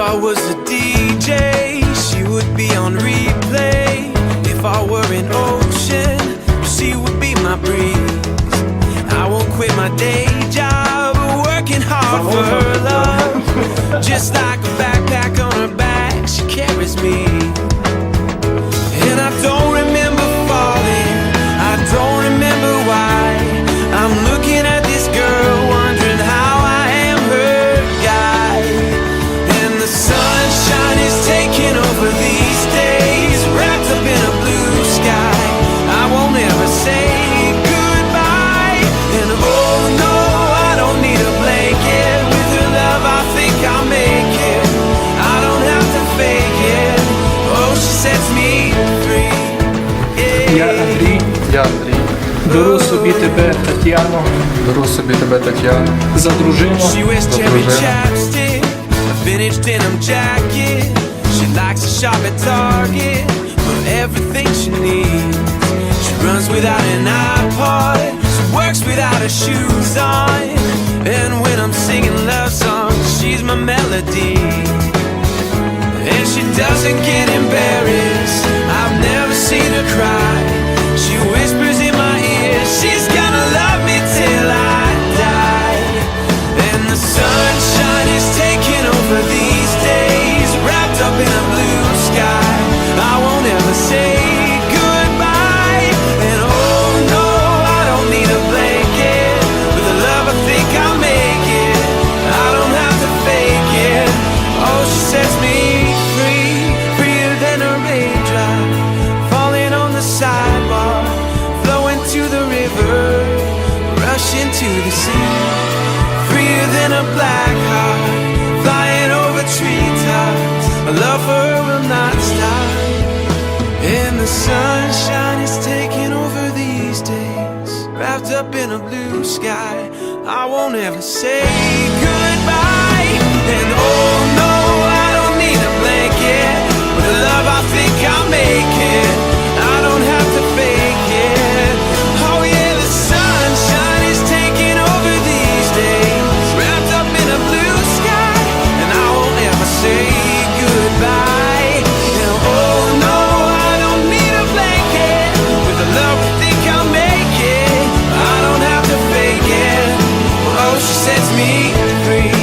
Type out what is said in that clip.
I was a DJ, she would be on replay. If I were an ocean, she would be my breeze. I won't quit my day job, working hard for her love. Just like a backpack on her back, she carries me. Я Андрій, Я Андрій, беру собі тебе, Тетяно, беру собі тебе Тетяну, за дружину. Chapstick, a vintage denim jacket. She likes to shop at Target for everything she needs. She runs without an iPod, she works without her shoes on. And when I'm singing love songs, she's my melody. And she doesn't get to the sea. Freer than a black heart, flying over treetops. Our love for will not stop. And the sunshine is taking over these days. Wrapped up in a blue sky, I won't ever say goodbye. And oh. sets me free.